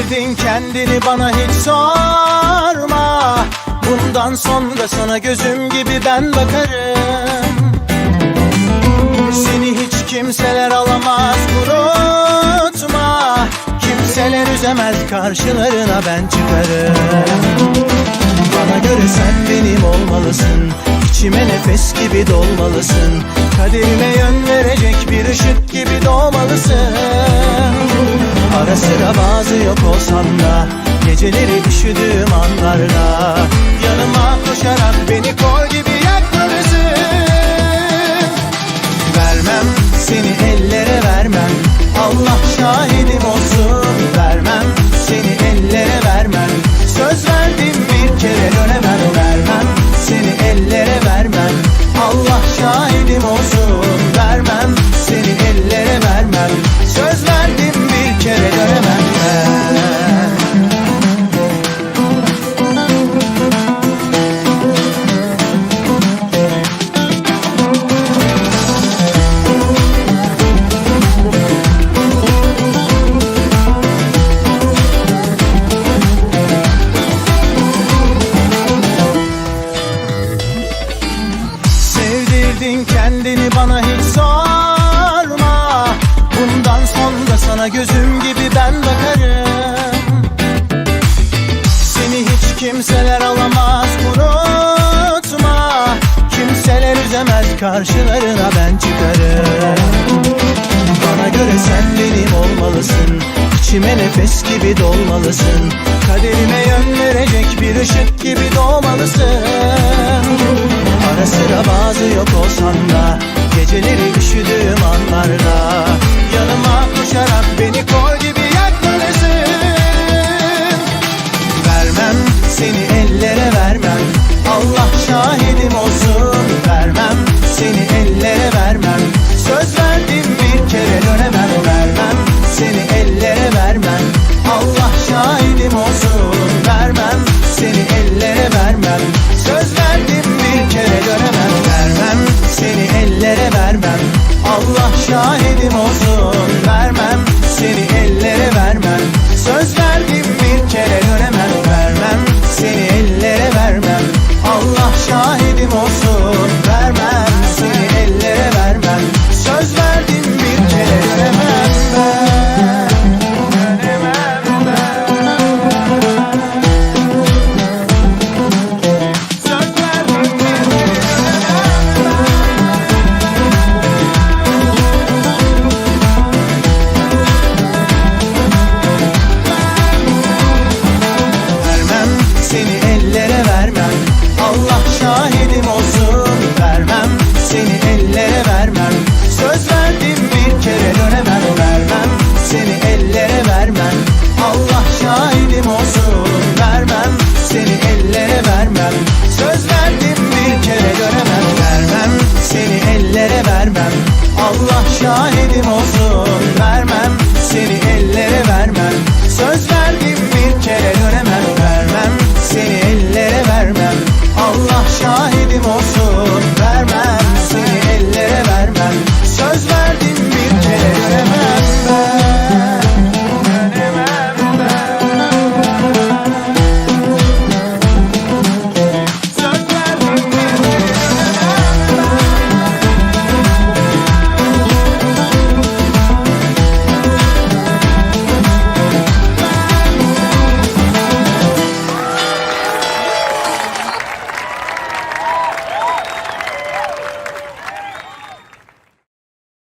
Sevdirdin kendini bana hiç sorma. Bundan sonra sana gözüm gibi ben bakarım. Seni hiç kimseler alamaz unutma. Kimseler üzemez karşılarına ben çıkarım. Bana göre sen benim olmalısın. İçime nefes gibi dolmalısın. Kaderime yön verecek bir ışık gibi doğmalısın sıra bazı yok olsam da Geceleri üşüdüğüm anlarda Sevdirdin kendini bana hiç sorma. Bundan sonra sana gözüm gibi ben bakarım. Seni hiç kimseler alamaz unutma. Kimseler üzemez karşılarına ben çıkarım. Bana göre sen benim olmalısın. İçime nefes gibi dolmalısın. Kaderime yön verecek bir ışık gibi doğmalısın Ara sıra bazı yok olsam da Geceleri üşüdüğüm anlarda Yanıma koşarak beni kor gibi yakmalısın Vermem seni ellere vermem Allah şahidim olsun. Vermem seni ellere vermem Söz verdim şahidim Allah şahidim olsun